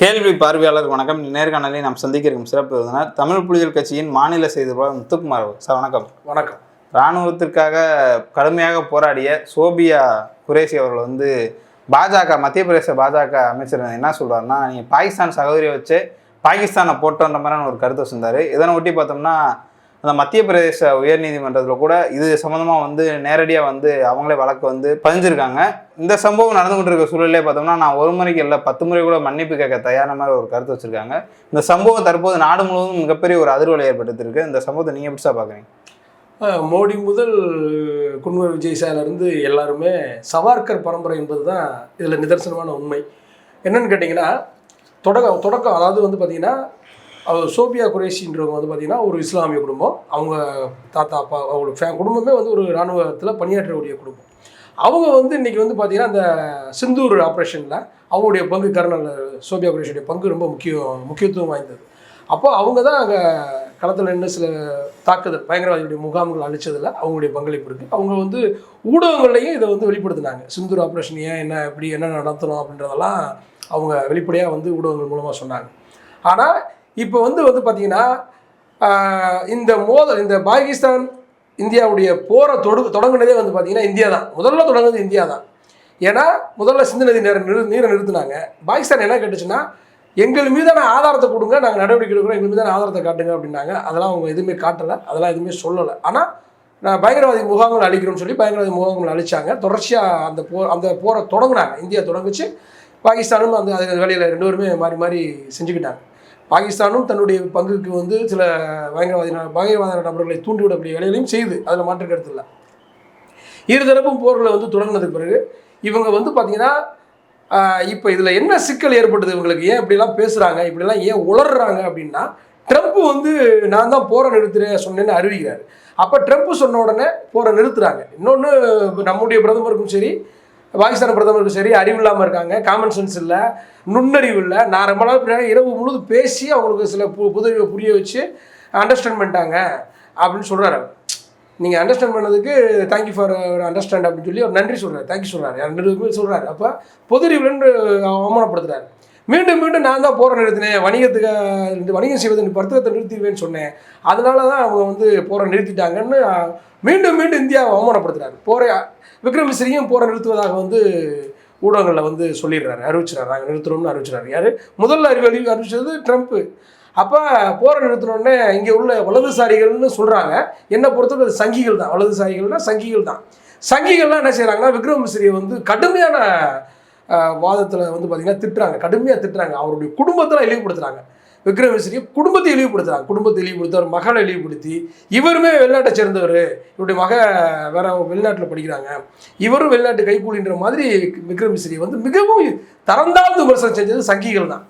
கேள்வி பார்வையாளர் வணக்கம். நேர்காணலில் நாம் சந்திக்க இருக்கும் சிறப்பு விருந்தினர் தமிழ் புலிகள் கட்சியின் மாநில செய்தியாளர் முத்துக்குமார். சார் வணக்கம். வணக்கம். இராணுவத்திற்காக கடுமையாக போராடிய சோபியா குரேஷி அவர்கள் வந்து பாஜக மத்திய பிரதேச பாஜக அமைச்சர் என்ன சொல்றாருன்னா நீங்கள் பாகிஸ்தான் சகோதரியை வச்சு பாகிஸ்தானை போட்டோன்ற மாதிரியான ஒரு கருத்தை சொன்னார் இதனை ஒட்டி பார்த்தோம்னா அந்த மத்திய பிரதேச உயர்நீதிமன்றத்தில் கூட இது சம்மந்தமாக வந்து நேரடியாக வந்து அவங்களே வழக்கு வந்து பதிஞ்சிருக்காங்க. இந்த சம்பவம் நடந்து கொண்டிருக்க சூழலே பார்த்தோம்னா நான் ஒரு முறைக்கு இல்லை பத்து முறை கூட மன்னிப்பு கேட்க தயாரான மாதிரி ஒரு கருத்து வச்சுருக்காங்க. இந்த சம்பவம் தற்போது நாடு முழுவதும் மிகப்பெரிய ஒரு அதிர்வலை ஏற்படுத்திருக்கு இந்த சம்பவத்தை நீங்கள் எப்படி பார்க்குறீங்க மோடி முதல் குன்வர் விஜய் சார்லேருந்து எல்லாருமே சவார்கர் பரம்பரை என்பது தான் இதில் நிதர்சனமான உண்மை. என்னன்னு கேட்டிங்கன்னா தொடக்கம் தொடக்கம் அதாவது வந்து பார்த்திங்கன்னா சோபியா குரேஷின்றவங்க வந்து பார்த்திங்கன்னா ஒரு இஸ்லாமிய குடும்பம். அவங்க தாத்தா அப்பா அவங்களோட ஃபே குடும்பமே வந்து ஒரு இராணுவத்தில் பணியாற்றக்கூடிய குடும்பம். அவங்க வந்து இன்றைக்கி வந்து பார்த்திங்கன்னா அந்த சிந்தூர் ஆப்ரேஷனில் அவங்களுடைய பங்கு கர்னல் சோபியா குரேஷியுடைய பங்கு ரொம்ப முக்கியம் முக்கியத்துவம் வாய்ந்தது. அப்போ அவங்க தான் அங்கே களத்தில் நின்று சில தாக்குதல் பயங்கரவாதிகளுடைய முகாம்கள் அழிச்சதில் அவங்களுடைய பங்களிப்பு இருக்குது அவங்க வந்து ஊடகங்கள்லையும் இதை வந்து வெளிப்படுத்தினாங்க. சிந்தூர் ஆப்ரேஷன் ஏன் என்ன எப்படி என்ன நடத்தணும் அப்படின்றதெல்லாம் அவங்க வெளிப்படையாக வந்து ஊடகங்கள் மூலமாக சொன்னாங்க. ஆனால் இப்போ வந்து வந்து பார்த்திங்கன்னா இந்த மோதல் இந்த பாகிஸ்தான் இந்தியாவுடைய போரை தொடு தொடங்கினதே வந்து பார்த்திங்கன்னா இந்தியா தான். முதல்ல தொடங்குனது இந்தியா தான். ஏன்னா முதல்ல சிந்து நதி நேரம் நிறு நீரை நிறுத்தினாங்க. பாகிஸ்தான் என்ன கேட்டுச்சுன்னா எங்கள் மீதான ஆதாரத்தை கொடுங்க நாங்கள் நடவடிக்கை எடுக்கிறோம் எங்கள் மீதான ஆதாரத்தை காட்டுங்க அப்படின்னாங்க. அதெல்லாம் அவங்க எதுவுமே காட்டலை அதெல்லாம் எதுவுமே சொல்லலை. ஆனால் நான் பயங்கரவாதி முகாம்கள் அழிக்கிறோம்னு சொல்லி பயங்கரவாதி முகாம்கள் அழிச்சாங்க. தொடர்ச்சியாக அந்த போ அந்த போரை தொடங்கினாங்க. இந்தியா தொடங்குச்சு. பாகிஸ்தானும் அந்த அது வேலையில் ரெண்டு பேருமே மாறி மாறி செஞ்சுக்கிட்டாங்க. பாகிஸ்தானும் தன்னுடைய பங்குக்கு வந்து சில பயங்கரவாதி பயங்கரவாத நபர்களை தூண்டிவிடக்கூடிய வேலைகளையும் செய்து அதில் மாற்று கருத்து இல்லை இருதரப்பும் போர்களை வந்து தொடங்கினதுக்கு பிறகு இவங்க வந்து பார்த்தீங்கன்னா இப்போ இதில் என்ன சிக்கல் ஏற்படுது இவங்களுக்கு? ஏன் இப்படிலாம் பேசுகிறாங்க இப்படிலாம் ஏன் உளர்றாங்க அப்படின்னா ட்ரம்ப் வந்து நான் தான் போரை நிறுத்துறேன் சொன்னேன்னு அறிவிக்கிறார். அப்போ ட்ரம்ப் சொன்ன உடனே போரை நிறுத்துறாங்க. இன்னொன்று நம்முடைய பிரதமருக்கும் சரி பாகிஸ்தான் பிரதமருக்கும் சரி அறிவு இல்லாமல் இருக்காங்க காமன் சென்ஸ் இல்லை நுண்ணறிவு இல்லை. நான் ரொம்ப நாள் பின்னாடி இரவு முழுது பேசி அவங்களுக்கு சில பு புது புரிய வச்சு அண்டர்ஸ்டாண்ட் பண்ணிட்டாங்க அப்படின்னு சொல்கிறாரு நீங்கள் அண்டர்ஸ்டாண்ட் பண்ணதுக்கு தேங்க்யூ ஃபார் அண்டர்ஸ்டாண்ட் அப்படின்னு சொல்லி ஒரு நன்றி சொல்கிறார் தேங்க்யூ சொல்கிறார் ரெண்டு சொல்கிறார் சொல்கிறாரு அப்போ பொது அறிவுலன்னு அவமானப்படுத்துறாரு. மீண்டும் மீண்டும் நான் தான் போரை நிறுத்தினேன் வணிகத்துக்கு வணிகம் செய்வதை வர்த்தகத்தை நிறுத்திடுவேன்னு சொன்னேன். அதனால தான் அவங்க வந்து போரை நிறுத்திட்டாங்கன்னு மீண்டும் மீண்டும் இந்தியாவை அவமானப்படுத்துறாரு. போரை விக்ரம் மிஸ்ரியும் போரை நிறுத்துவதாக வந்து ஊடகங்களில் வந்து சொல்லிடுறாரு அறிவிச்சிறாரு நாங்கள் நிறுத்துறோம்னு அறிவிச்சிறாரு யார்? முதல்ல அறிவு அறிவி அறிவிச்சது ட்ரம்ப்பு அப்போ போரை நிறுத்தினோடனே இங்கே உள்ள வலதுசாரிகள்னு சொல்கிறாங்க என்னை பொறுத்தவரை அது சங்கிகள் தான். வலதுசாரிகள்னா சங்கிகள் தான். சங்கிகள்லாம் என்ன செய்கிறாங்கன்னா விக்ரம் மிஸ்ரியை வந்து கடுமையான வாதத்தில் வந்து பார்த்திங்கன்னா திட்டுறாங்க. கடுமையாக திட்டுறாங்க. அவருடைய குடும்பத்தில் இழிவுபடுத்துகிறாங்க விக்ரம் குடும்பத்தை இழிவுபடுத்துறாங்க. குடும்பத்தை இழிவுபடுத்தி அவர் மகளை இழிவுபடுத்தி இவருமே வெளிநாட்டை சேர்ந்தவர். இவருடைய மக வேற வெளிநாட்டில் படிக்கிறாங்க. இவரும் வெளிநாட்டு கைக்கூலின்ற மாதிரி விக்ரம் வந்து மிகவும் தரந்தாழ்ந்த விமர்சனம் செஞ்சது சங்கிகள் தான்.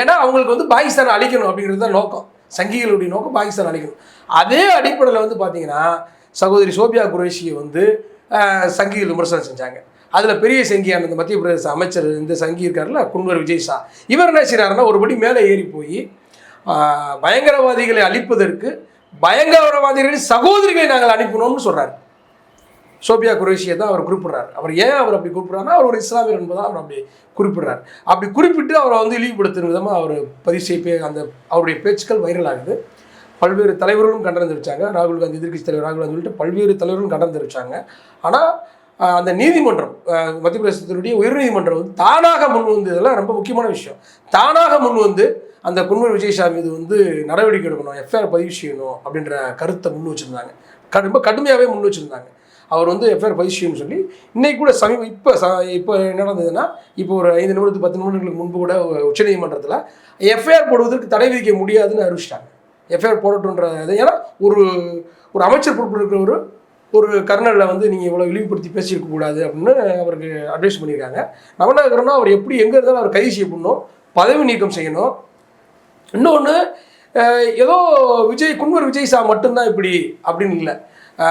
ஏன்னா அவங்களுக்கு வந்து பாகிஸ்தானை அழிக்கணும் அப்படிங்கிறது தான் நோக்கம். சங்கிகளுடைய நோக்கம் பாகிஸ்தான் அழிக்கணும். அதே அடிப்படையில் வந்து பார்த்தீங்கன்னா சகோதரி சோபியா குரேஷியை வந்து சங்கிகள் விமர்சனம் செஞ்சாங்க. அதில் பெரிய சங்கியான இந்த மத்திய பிரதேச அமைச்சர் இந்த சங்கி இருக்கார்ல குன்வர் விஜய் ஷா இவர் என்ன செய்கிறாருன்னா ஒருபடி மேலே ஏறி போய் பயங்கரவாதிகளை அழிப்பதற்கு பயங்கரவாதிகளின் சகோதரிகளை நாங்கள் அனுப்பினோம்னு சொல்கிறார் சோபியா குரேஷியை தான் அவர் குறிப்பிட்றார். அவர் ஏன் அவர் அப்படி குறிப்பிட்றாருன்னா அவர் ஒரு இஸ்லாமியர் என்பதாக அவர் அப்படி குறிப்பிடுறார். அப்படி குறிப்பிட்டு அவரை வந்து இழிவுபடுத்தும் விதமாக அவர் பதிவு செய்ய அந்த அவருடைய பேச்சுக்கள் வைரல் ஆகுது. பல்வேறு தலைவர்களும் கண்டனம் தெரிவித்தாங்க ராகுல் காந்தி எதிர்கட்சி தலைவர் ராகுல் காந்தி சொல்லிட்டு பல்வேறு தலைவர்களும் கண்டனம் தெரிவித்தாங்க ஆனால் அந்த நீதிமன்றம் மத்திய பிரதேசத்தினுடைய உயர்நீதிமன்றம் வந்து தானாக முன் வந்து இதெல்லாம் ரொம்ப முக்கியமான விஷயம். தானாக முன் வந்து அந்த குன்வர் விஜயசாமி இது வந்து நடவடிக்கை எடுக்கணும் எஃப்ஐஆர் பதிவு செய்யணும் அப்படின்ற கருத்தை முன் வச்சுருந்தாங்க. க- ரொம்ப கடுமையாகவே முன் வச்சுருந்தாங்க. அவர் வந்து எஃப்ஐஆர் பதிவு செய்யணும்னு சொல்லி இன்னைக்கு கூட சமீப இப்போ ச இப்போ என்ன நடந்ததுன்னா இப்போ ஒரு ஐந்து நிமிடத்துக்கு பத்து நிமிடங்களுக்கு முன்பு கூட உச்சநீதிமன்றத்தில் எஃப்ஐஆர் போடுவதற்கு தடை விதிக்க முடியாதுன்னு அறிவிச்சிட்டாங்க. எஃப்ஐஆர் போடட்டுன்ற இது ஏன்னா ஒரு ஒரு அமைச்சர் பொறுப்பு இருக்கிற ஒரு ஒரு கர்னலில் வந்து நீங்கள் இவ்வளோ இழிவுபடுத்தி பேசியிருக்க கூடாது அப்படின்னு அவருக்கு அட்வைஸ் பண்ணியிருக்காங்க. நம்ம இருக்கிறோம்னா அவர் எப்படி எங்கே இருந்தாலும் அவர் கைது செய்யப்படணும் பதவி நீக்கம் செய்யணும். இன்னொன்று ஏதோ விஜய் குன்வர் விஜய் சா மட்டும்தான் இப்படி அப்படின்னு இல்லை.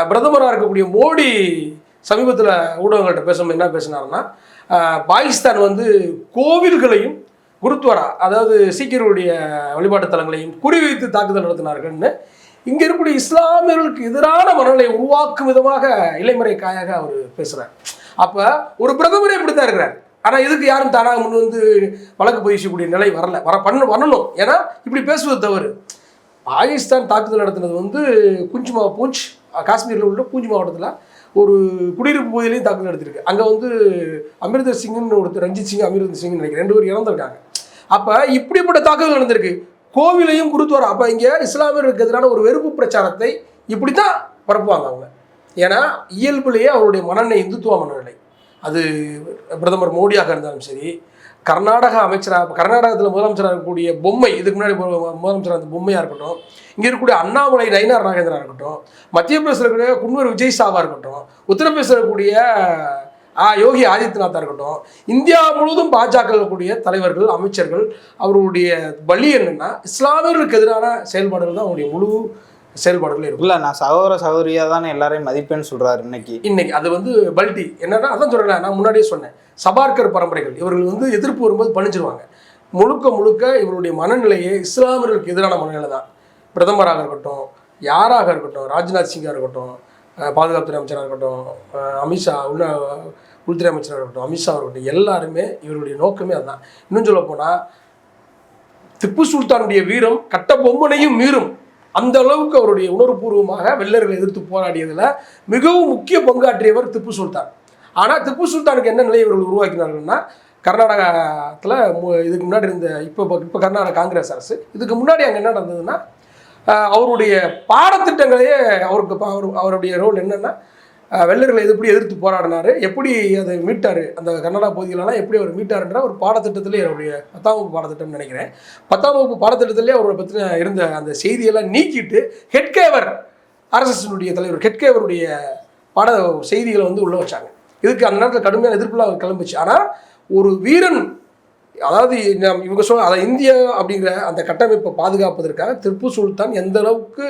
பிரதமராக இருக்கக்கூடிய மோடி சமீபத்தில் ஊடகங்கள்ட்ட பேசும்போது என்ன பேசினாருன்னா பாகிஸ்தான் வந்து கோவில்களையும் குருத்வாரா அதாவது சீக்கியருடைய வழிபாட்டு தலங்களையும் குறிவைத்து தாக்குதல் நடத்தினார்கள்னு இங்கே இருக்கக்கூடிய இஸ்லாமியர்களுக்கு எதிரான மனநிலையை உருவாக்கும் விதமாக இலைமறை காயாக அவர் பேசுகிறார் அப்போ ஒரு பிரதமரே இப்படி தான் இருக்கிறார். ஆனால் இதுக்கு யாரும் தானாக முன் வந்து வழக்கு பதிவு நிலை வரல. வர பண்ண வரணும். ஏன்னா இப்படி பேசுவது தவறு. பாகிஸ்தான் தாக்குதல் நடத்தினது வந்து குஞ்சுமா பூஞ்ச் காஷ்மீரில் உள்ள பூஞ்ச் மாவட்டத்தில் ஒரு குடியிருப்பு பகுதியிலையும் தாக்குதல் நடத்திருக்கு அங்கே வந்து அமிர்தர் சிங்னு ஒருத்தர் ரஞ்சித் சிங் அமிர்தர் சிங்னு நினைக்கிறேன். ரெண்டு பேர் இறந்துருக்காங்க அப்போ இப்படிப்பட்ட தாக்குதல் நடந்திருக்கு. கோவிலையும் குருத்வாரா அப்போ இங்கே இஸ்லாமியர்களுக்கு எதிரான ஒரு வெறுப்பு பிரச்சாரத்தை இப்படி தான் பரப்புவாங்க அவங்க. ஏன்னா இயல்புலேயே அவருடைய மனநிலை இந்துத்துவ மனநிலை. அது பிரதமர் மோடியாக இருந்தாலும் சரி கர்நாடக அமைச்சராக கர்நாடகத்தில் முதலமைச்சராக இருக்கக்கூடிய பொம்மை இதுக்கு முன்னாடி முதலமைச்சராக இருந்த பொம்மையாக இருக்கட்டும் இங்கே இருக்கக்கூடிய அண்ணாமலை நயினார் நாகேந்திரா இருக்கட்டும் மத்திய பிரதேசத்தில் இருக்கக்கூடிய குன்னூர் விஜய் சாவா இருக்கட்டும் உத்தரப்பிரதேசத்தில் இருக்கக்கூடிய யோகி ஆதித்யநாத்தா இருக்கட்டும். இந்தியா முழுவதும் பாஜக இருக்கக்கூடிய தலைவர்கள் அமைச்சர்கள் அவர்களுடைய வழி என்னன்னா இஸ்லாமியர்களுக்கு எதிரான செயல்பாடுகள் தான் அவருடைய முழு செயல்பாடுகள் இருக்கும். இல்ல நான் சகோதர சகோதரியா தானே எல்லாரையும் மதிப்பேன்னு சொல்றாரு இன்னைக்கு. இன்னைக்கு அது வந்து பல்டி. என்னன்னா அதான் சொல்றேன் நான் முன்னாடியே சொன்னேன். சபார்க்கர் பரம்பரைகள் இவர்கள் வந்து எதிர்ப்பு வரும்போது பணிச்சிருவாங்க முழுக்க முழுக்க இவருடைய மனநிலையே இஸ்லாமியர்களுக்கு எதிரான மனநிலை தான் பிரதமராக இருக்கட்டும் யாராக இருக்கட்டும் ராஜ்நாத் சிங்காக இருக்கட்டும் பாதுகாப்புத்துறை அமைச்சராக இருக்கட்டும் அமித்ஷா உள்ள உள்துறை அமைச்சராக இருக்கட்டும் அமித்ஷா இருக்கட்டும் எல்லாருமே இவருடைய நோக்கமே அதுதான். இன்னும் சொல்ல போனால் திப்பு சுல்தானுடைய வீரம் கட்ட பொம்மனையும் மீறும். அந்த அளவுக்கு அவருடைய உணர்வுபூர்வமாக வெள்ளர்களை எதிர்த்து போராடியதில் மிகவும் முக்கிய பங்காற்றியவர் திப்பு சுல்தான். ஆனால் திப்பு சுல்தானுக்கு என்ன நிலையை இவர்கள் உருவாக்கினார்கள்னா கர்நாடகத்தில் இதுக்கு முன்னாடி இருந்த இப்போ இப்போ கர்நாடக காங்கிரஸ் அரசு இதுக்கு முன்னாடி அங்கே என்ன நடந்ததுன்னா அவருடைய பாடத்திட்டங்களையே அவருக்கு அவர் அவருடைய ரோல் என்னென்னா வெள்ளர்களை எப்படி எதிர்த்து போராடினாரு எப்படி அதை மீட்டார் அந்த கன்னடா பகுதிகளெல்லாம் எப்படி அவர் மீட்டாருன்ற ஒரு பாடத்திட்டத்திலே அவருடைய பத்தாம் வகுப்பு பாடத்திட்டம்னு நினைக்கிறேன். பத்தாம் வகுப்பு பாடத்திட்டத்திலே அவரை பற்றின இருந்த அந்த செய்தியெல்லாம் நீக்கிட்டு ஹெட்கேவர் ஆர்எஸ்எஸ்னுடைய தலைவர் ஹெட்கேவருடைய பாட செய்திகளை வந்து உள்ளே வச்சாங்க. இதுக்கு அந்த நேரத்தில் கடுமையான எதிர்ப்புலாம் கிளம்பிச்சு. ஆனால் ஒரு வீரன் அதாவது நாம் இவங்க சொல்ல அதை இந்தியா அப்படிங்கிற அந்த கட்டமைப்பை பாதுகாப்பதற்காக திப்பு சுல்தான் எந்த அளவுக்கு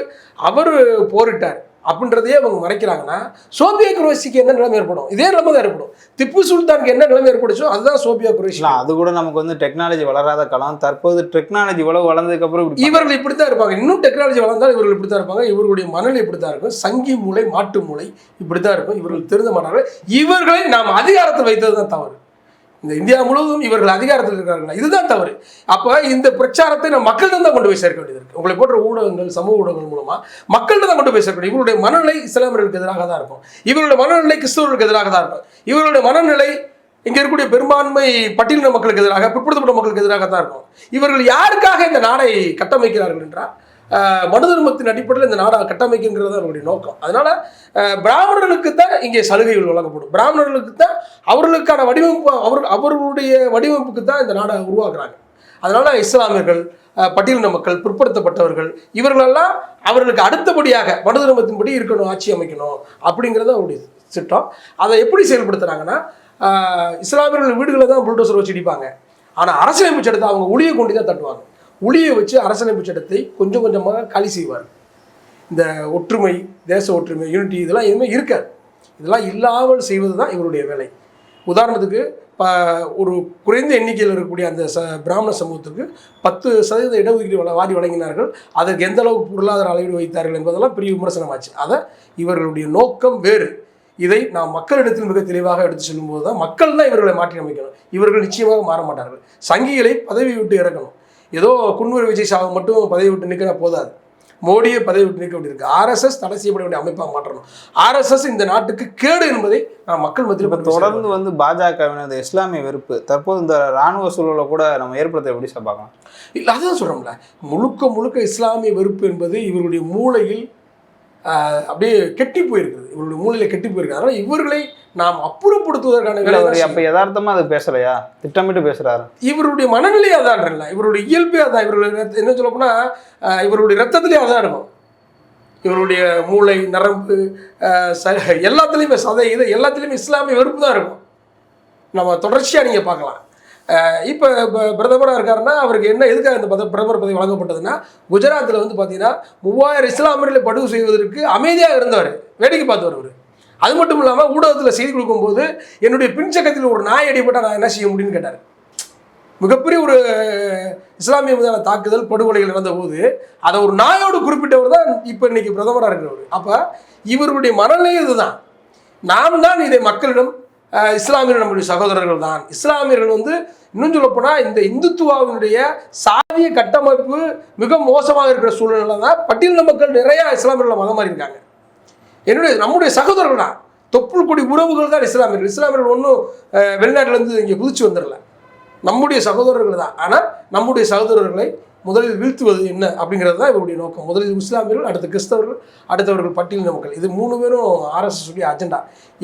அவர் போரிட்டார் அப்படின்றதையே அவங்க மறைக்கிறாங்கன்னா சோபியா குரோசிக்கு என்ன நிலைமை ஏற்படும்? இதே நிலைமை தான் ஏற்படும். திப்பு சுல்தானுக்கு என்ன நிலைமை ஏற்படுச்சோ அதுதான் சோபியா குரோசி அது கூட நமக்கு வந்து டெக்னாலஜி வளராத காலம். தற்போது டெக்னாலஜி இவ்வளவு வளர்ந்ததுக்கு அப்புறம் இவர்கள் இப்படி தான் இருப்பாங்க. இன்னும் டெக்னாலஜி வளர்ந்தால் இவர்கள் இப்படி தான் இருப்பாங்க. இவர்களுடைய மனநிலை இப்படி தான் இருக்கும். சங்கி மூளை மாட்டு மூளை இப்படி தான் இருக்கும். இவர்கள் திருந்த மாட்டார்கள் இவர்களை நாம் அதிகாரத்தில் வைத்தது தான் தவறு. இந்த இந்தியா முழுவதும் இவர்கள் அதிகாரத்தில் இருக்கிறார்கள் இதுதான் தவறு. அப்போ இந்த பிரச்சாரத்தை நம்ம மக்கள்கிட்ட தான் கொண்டு போய் சேர்க்க வேண்டியது இருக்கு. உங்களை போன்ற ஊடகங்கள் சமூக ஊடகங்கள் மூலமாக மக்கள்கிட்ட தான் கொண்டு போய் சேர்க்க வேண்டும் இவருடைய மனநிலை இஸ்லாமியர்களுக்கு எதிராக தான் இருக்கும். இவருடைய மனநிலை கிறிஸ்தவர்களுக்கு எதிராக தான் இருக்கும். இவருடைய மனநிலை இங்கே இருக்கக்கூடிய பெரும்பான்மை பட்டியலின மக்களுக்கு எதிராக பிற்படுத்தப்பட்ட மக்களுக்கு எதிராக தான் இருக்கும். இவர்கள் யாருக்காக இந்த நாடை கட்டமைக்கிறார்கள் என்றால் மனு தர்மத்தின் அடிப்படையில் இந்த நாடாக கட்டமைக்குங்கிறது தான் அவருடைய நோக்கம். அதனால் பிராமணர்களுக்கு தான் இங்கே சலுகைகள் வழங்கப்படும். பிராமணர்களுக்கு தான் அவர்களுக்கான வடிவமைப்பு அவர் அவர்களுடைய வடிவமைப்புக்கு தான் இந்த நாடாக உருவாக்குறாங்க. அதனால் இஸ்லாமியர்கள் பட்டியலின மக்கள் பிற்படுத்தப்பட்டவர்கள் இவர்களெல்லாம் அவர்களுக்கு அடுத்தபடியாக மனு தர்மத்தின்படி இருக்கணும் ஆட்சி அமைக்கணும் அப்படிங்கிறது அவருடைய திட்டம். அதை எப்படி செயல்படுத்துறாங்கன்னா இஸ்லாமியர்கள் வீடுகளை தான் புல்டோசர் வச்சு இடிப்பாங்க. ஆனால் அரசியலமைப்பு சட்டத்தை அவங்க ஒளியை கொண்டு தான் தட்டுவாங்க. ஒளியை வச்சு அரசியலமைப்பு சட்டத்தை கொஞ்சம் கொஞ்சமாக காலி செய்வார். இந்த ஒற்றுமை தேச ஒற்றுமை யூனிட்டி இதெல்லாம் எதுவுமே இருக்காது. இதெல்லாம் இல்லாமல் செய்வது தான் இவருடைய வேலை. உதாரணத்துக்கு ப ஒரு குறைந்த எண்ணிக்கையில் இருக்கக்கூடிய அந்த ச பிராமண சமூகத்துக்கு பத்து சதவீத இடஒதுக்கீடு வள வாரி வழங்கினார்கள். அதற்கு எந்த அளவுக்கு பொருளாதார அளவீடு வைத்தார்கள் என்பதெல்லாம் பெரிய விமர்சனமாச்சு. அதை இவர்களுடைய நோக்கம் வேறு. இதை நாம் மக்களிடத்தில் மிக தெளிவாக எடுத்து செல்லும்போது தான் மக்கள் தான் இவர்களை மாற்றி அமைக்கணும் இவர்கள் நிச்சயமாக மாற மாட்டார்கள். சங்கிகளை பதவி விட்டு இறக்கணும். ஏதோ குன்வர் விஜய் சாவை மட்டும் பதவி விட்டு நிற்கிற போதாது. மோடியை பதவி விட்டு நீக்க வேண்டியிருக்கு. ஆர்எஸ்எஸ் தடை செய்யப்பட வேண்டிய அமைப்பாக மாற்றணும். ஆர்எஸ்எஸ் இந்த நாட்டுக்கு கேடு என்பதை நான் மக்கள் மத்தியில் இப்ப. தொடர்ந்து வந்து பாஜகவினது இஸ்லாமிய வெறுப்பு. தற்போது இந்த ராணுவ சூழலை கூட நம்ம ஏற்படுத்த எப்படி சார் பார்க்கலாம்? இல்லை அதான் சொல்கிறோம்ல முழுக்க முழுக்க இஸ்லாமிய வெறுப்பு என்பது இவர்களுடைய மூளையில் அப்படியே கெட்டி போயிருக்குது. இவருடைய மூளையில் கெட்டி போயிருக்கு அதனால் இவர்களை நாம் அப்புறப்படுத்துவதற்கான வேலை அப்ப யதார்த்தமா அது பேசலையா? திட்டமிட்டு பேசுறாரு. இவருடைய மனநிலை அதான் இல்லை. இவருடைய இயல்பே அதான். இவருடைய என்ன சொல்ல போனா அஹ், இவருடைய ரத்தத்திலே அதான் இருக்கும். இவருடைய மூளை நரம்பு ச எல்லாத்துலேயுமே சதை இது எல்லாத்துலேயுமே இஸ்லாமிய வெறுப்பு தான் இருக்கும். நம்ம தொடர்ச்சியாக நீங்கள் பார்க்கலாம். இப்போ பிரதமராக இருக்காருன்னா அவருக்கு என்ன எதுக்காக இந்த பத பிரதமர் பதவி வழங்கப்பட்டதுன்னா குஜராத்தில் வந்து பார்த்தீங்கன்னா மூவாயிரம் இஸ்லாமியர்களை படுகொலை செய்வதற்கு அமைதியாக இருந்தவர் வேடிக்கை பார்த்தவர் அவர். அது மட்டும் இல்லாமல் ஊடகத்தில் செய்தி கொடுக்கும்போது என்னுடைய பின்சக்கத்தில் ஒரு நாய் அடிபட்டால் நான் என்ன செய்ய முடியும்னு கேட்டார். மிகப்பெரிய ஒரு இஸ்லாமிய மீதான தாக்குதல் படுகொலைகள் நடந்தபோது அதை ஒரு நாயோடு குறிப்பிட்டவர் தான் இப்போ இன்னைக்கு பிரதமராக இருக்கிறவர். அப்போ இவருடைய மனநிலை இதுதான். நாம் தான் இதை மக்களிடம் இஸ்லாமியர்கள் நம்முடைய சகோதரர்கள் தான் இஸ்லாமியர்கள் வந்து இன்னும் சொல்லப்போனால் இந்த இந்துத்துவாவினுடைய சாதிய கட்டமைப்பு மிக மோசமாக இருக்கிற சூழ்நிலை தான் பட்டியலின மக்கள் நிறையா இஸ்லாமியர்கள் மதம் மாறி இருக்காங்க என்னுடைய நம்முடைய சகோதரர்கள் தான் தொப்புள் கொடி உறவுகள் தான் இஸ்லாமியர்கள். இஸ்லாமியர்கள் ஒன்றும் வெளிநாட்டிலேருந்து இங்கே குதிச்சு வந்துடல. நம்முடைய சகோதரர்கள் தான் ஆனால் நம்முடைய சகோதரர்களை முதலில் வீழ்த்துவது என்ன அப்படிங்கிறது தான் இவருடைய நோக்கம். முதலில் இஸ்லாமியர்கள் அடுத்து கிறிஸ்தவர்கள் அடுத்தவர்கள் பட்டியலின மக்கள் இது மூணு பேரும் ஆர்எஸ்எஸ் உடைய அஜெண்டா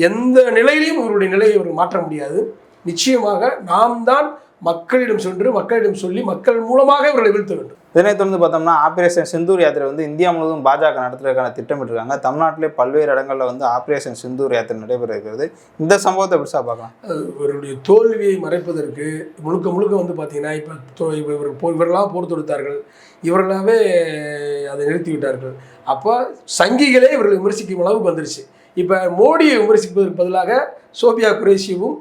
எந்த நிலையிலையும் இவருடைய நிலையை இவர் மாற்ற முடியாது. நிச்சயமாக நாம் தான் மக்களிடம் சென்று மக்களிடம் சொல்லி மக்கள் மூலமாக இவர்களை வீழ்த்த வேண்டும். இதனைத் தொடர்ந்து பார்த்தோம்னா ஆபரேஷன் சிந்தூர் யாத்திரை வந்து இந்தியா முழுவதும் பாஜக நடத்துறதுக்கான திட்டமிட்டிருக்காங்க தமிழ்நாட்டிலே பல்வேறு இடங்களில் வந்து ஆபரேஷன் சிந்தூர் யாத்திரை நடைபெற இருக்கிறது. இந்த சம்பவத்தை பெருசாக பார்க்கலாம். இவருடைய தோல்வியை மறைப்பதற்கு முழுக்க முழுக்க வந்து பார்த்தீங்கன்னா இப்போ இவர் இவர்களாக போர் தொடுத்தார்கள். இவர்களாகவே அதை நிறுத்தி விட்டார்கள் அப்போ சங்கிகளே இவர்களை விமர்சிக்கும் அளவுக்கு வந்துருச்சு. இப்போ மோடியை விமர்சிப்பதற்கு பதிலாக சோபியா குரேஷியவும்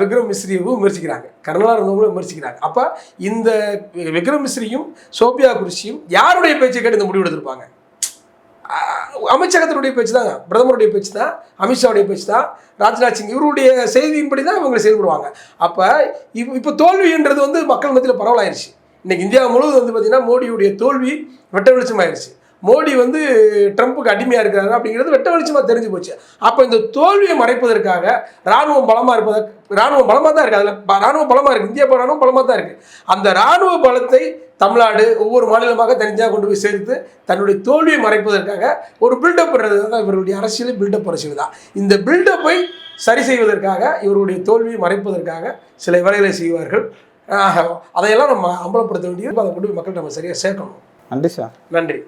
விக்ரம் மிஸ்ரியவும் விமர்சிக்கிறாங்க. கர்னலாக இருந்தவங்களும் விமர்சிக்கிறாங்க. அப்போ இந்த விக்ரம் மிஸ்ரியும் சோபியா குருஷியும் யாருடைய பேச்சை கேட்டு இந்த முடிவு எடுத்திருப்பாங்க? அமைச்சகத்தினுடைய பேச்சு தாங்க. பிரதமருடைய பேச்சு தான் அமித்ஷாவுடைய பேச்சு தான் ராஜ்நாத் சிங் இவருடைய செய்தியின்படி தான் இவங்க செயல்படுவாங்க. அப்போ இப்போ இப்போ தோல்வின்றது வந்து மக்கள் மத்தியில் பரவலாயிருச்சு. இன்னைக்கு இந்தியா முழுவதும் வந்து பார்த்தீங்கன்னா மோடியுடைய தோல்வி வெட்ட வெளிச்சமாயிருச்சு. மோடி வந்து ட்ரம்ப்புக்கு அடிமையாக இருக்கிறாரு அப்படிங்கிறது வெட்ட வெளிச்சமாக தெரிஞ்சு போச்சு. அப்போ இந்த தோல்வியை மறைப்பதற்காக ராணுவம் பலமாக இருப்பதற்கு ராணுவம் பலமாக தான் இருக்குது அதில் ராணுவம் பலமாக இருக்குது இந்திய ராணுவம் பலமாக தான் இருக்குது அந்த ராணுவ பலத்தை தமிழ்நாடு ஒவ்வொரு மாநிலமாக தனியாக கொண்டு போய் சேர்த்து தன்னுடைய தோல்வியை மறைப்பதற்காக ஒரு பில்டப் பண்ணுறது தான் இவருடைய அரசியல் பில்டப் அரசியல் தான். இந்த பில்டப்பை சரி செய்வதற்காக இவருடைய தோல்வியை மறைப்பதற்காக சில வேலைகளை செய்வார்கள். அதையெல்லாம் நம்ம அம்பலப்படுத்த வேண்டியது அதை கொண்டு போய் மக்கள் நம்ம சரியாக சேர்க்கணும். நன்றி சார். நன்றி.